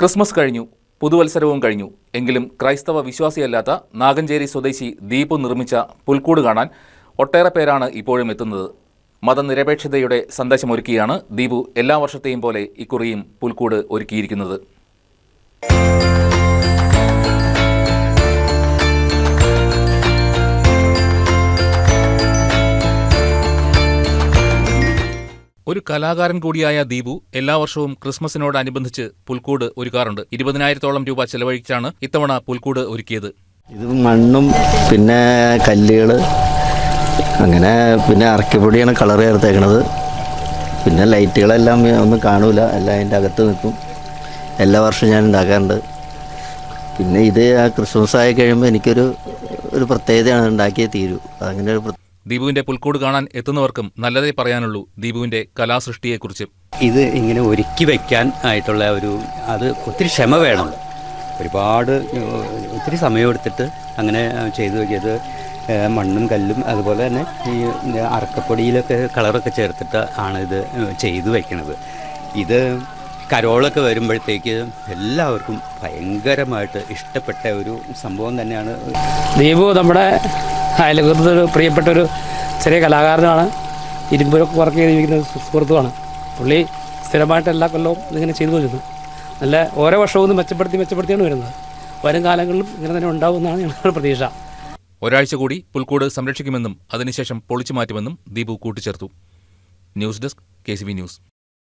Christmas കഴിഞ്ഞു പുതുവത്സരവും കഴിഞ്ഞു. എങ്കിലും ക്രൈസ്തവ വിശ്വാസിയല്ലാത്ത നാഗഞ്ചേരി സ്വദേശി ദീപു നിർമ്മിച്ച പുൽക്കൂട് കാണാൻ ഒട്ടേറെ പേരാണ് ഇപ്പോഴും എത്തുന്നത്. മതനിരപേക്ഷതയുടെ സന്ദേശമൊരുക്കിയാണ് ദീപു എല്ലാ വർഷത്തെയും പോലെ ഇക്കുറിയും പുൽക്കൂട് ഒരുക്കിയിരിക്കുന്നത്. ഒരു കലാകാരൻ കൂടിയായ ദീപു എല്ലാ വർഷവും ക്രിസ്മസിനോടനുബന്ധിച്ച് പുൽക്കൂട് ഒരുക്കാറുണ്ട്. ഇരുപതിനായിരത്തോളം രൂപ ചെലവഴിച്ചാണ് ഇത്തവണ പുൽക്കൂട് ഒരുക്കിയത്. ഇത് മണ്ണും പിന്നെ കല്ലുകൾ അങ്ങനെ പിന്നെ അറക്കിപ്പൊടിയാണ് കളർ ചേർത്തേക്കണത്. പിന്നെ ലൈറ്റുകളെല്ലാം ഒന്നും കാണൂല എല്ലാം അതിന്റെ അകത്ത് നിൽക്കും. എല്ലാ വർഷവും ഞാൻ ഉണ്ടാക്കാറുണ്ട്. പിന്നെ ഇത് ആ ക്രിസ്മസ് ആയി കഴിയുമ്പോൾ എനിക്കൊരു ഒരു പ്രത്യേകതയാണ് ഉണ്ടാക്കിയേ തീരൂ. അങ്ങനെ ഒരു ദീപുവിന്റെ പുൽക്കൂട് കാണാൻ എത്തുന്നവർക്കും നല്ലതേ പറയാനുള്ളൂ ദീപുവിന്റെ കലാസൃഷ്ടിയെക്കുറിച്ച്. ഇത് ഇങ്ങനെ ഒരുക്കി വയ്ക്കാൻ ആയിട്ടുള്ള ഒരു അത് ഒത്തിരി ക്ഷമ വേണം. ഒരുപാട് ഒത്തിരി സമയമെടുത്തിട്ട് അങ്ങനെ ചെയ്തു വയ്ക്കിയത് മണ്ണും കല്ലും അതുപോലെ തന്നെ ഈ അറക്കപ്പൊടിയിലൊക്കെ കളറൊക്കെ ചേർത്തിട്ട് ആണ് ഇത് ചെയ്തു വയ്ക്കുന്നത് ഇത് കരോളൊക്കെ വരുമ്പോഴത്തേക്ക് എല്ലാവർക്കും ഭയങ്കരമായിട്ട് ഇഷ്ടപ്പെട്ട ഒരു സംഭവം തന്നെയാണ്. ദീപു നമ്മുടെ അയൽപക്കത്തെ ഒരു പ്രിയപ്പെട്ട ഒരു ചെറിയ കലാകാരനാണ് ഇരുമ്പൊക്കെ വർക്ക് ചെയ്തിരിക്കുന്ന സുഹൃത്തുമാണ്. പുള്ളി സ്ഥിരമായിട്ട് എല്ലാ കൊല്ലവും ഇങ്ങനെ ചെയ്തു വരുന്നു നല്ല ഓരോ വർഷവും മെച്ചപ്പെടുത്തി മെച്ചപ്പെടുത്തിയാണ് വരുന്നത്. വരും കാലങ്ങളിലും ഇങ്ങനെ തന്നെ ഉണ്ടാവുമെന്നാണ് ഞങ്ങളുടെ പ്രതീക്ഷ. ഒരാഴ്ച കൂടി പുൽക്കൂട് സംരക്ഷിക്കുമെന്നും അതിനുശേഷം പൊളിച്ചു മാറ്റുമെന്നും ദീപു കൂട്ടിച്ചേർത്തു. News desk K news.